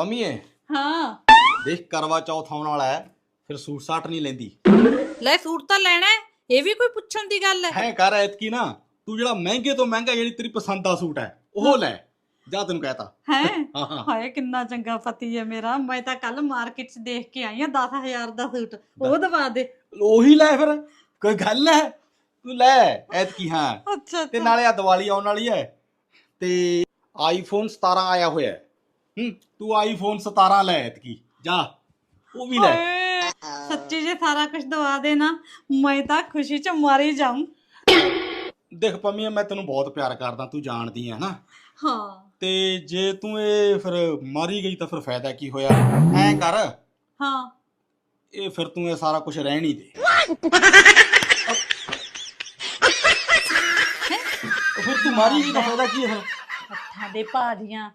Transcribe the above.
ਪੰਮੀਏ ਹਾਂ। ਦੇਖ ਕਰਵਾ ਚੌਥ ਆਉਣ ਵਾਲਾ ਹੈ ਫਿਰ ਸੂਟ ਸਾਟ ਨਹੀਂ ਲੈਂਦੀ। ਲੈ ਸੂਟ ਤਾਂ ਲੈਣਾ ਹੈ ਇਹ ਵੀ ਕੋਈ ਪੁੱਛਣ ਦੀ ਗੱਲ ਹੈ। ਹੈ ਕਰ ਐਤਕੀ ਨਾ ਤੂੰ ਜਿਹੜਾ ਮਹਿੰਗੇ ਤੋਂ ਮਹਿੰਗਾ ਜਿਹੜੀ ਤੇਰੀ ਪਸੰਦ ਦਾ ਸੂਟ ਹੈ ਉਹ ਲੈ ਜਾ ਤੈਨੂੰ ਕਹਤਾ। ਹੈ? ਹਾਂ ਹਾਂ। ਹਾਏ ਕਿੰਨਾ ਚੰਗਾ ਪਤੀ ਹੈ ਮੇਰਾ। ਮੈਂ ਤਾਂ ਕੱਲ ਮਾਰਕੀਟ 'ਚ ਦੇਖ ਕੇ ਆਈ ਆ 10000 ਦਾ ਸੂਟ। ਉਹ ਦਵਾ ਦੇ। ਉਹੀ ਲੈ ਫਿਰ ਕੋਈ ਗੱਲ ਹੈ? ਤੂੰ ਲੈ ਐਤਕੀ ਹਾਂ। ਅੱਛਾ ਤੇ ਨਾਲੇ ਆ ਦੀਵਾਲੀ ਆਉਣ ਵਾਲੀ ਹੈ ਤੇ ਆਈਫੋਨ 17 ਆਇਆ ਹੋਇਆ ਹੈ। ਹੂੰ ਤੂੰ ਆਈਫੋਨ 17 ਲੈ ਐਤਕੀ ਜਾ ਉਹ ਵੀ ਲੈ। ਹਾਏ, ਸੱਚੀ ਜੇ ਸਾਰਾ ਕੁਝ ਦਵਾ ਦੇ ਨਾ ਮੈਂ ਤਾਂ ਖੁਸ਼ੀ 'ਚ ਮਾਰੀ ਜਾਊਂ। ਦੇਖ ਪੰਮੀ ਮੈਂ ਤੈਨੂੰ ਬਹੁਤ ਪਿਆਰ ਕਰਦਾ ਤੂੰ ਜਾਣਦੀ ਹੈ ਨਾ। ਹਾਂ। ਤੇ ਜੇ ਤੂੰ ਇਹ ਫਿਰ ਮਾਰੀ ਗਈ ਤਾਂ ਫਿਰ ਫਾਇਦਾ ਕੀ ਹੋਇਆ? ਐ ਕਰ। ਹਾਂ। ਇਹ ਫਿਰ ਤੂੰ ਇਹ ਸਾਰਾ ਕੁਝ ਰਹਿਣ ਹੀ ਦੇ। ਫਿਰ ਤੂੰ ਮਾਰੀ ਗਈ ਤਾਂ ਫਾਇਦਾ ਕੀ ਹੈ ਫਿਰ? ਹੱਥਾਂ ਦੇ ਭਾਜੀਆਂ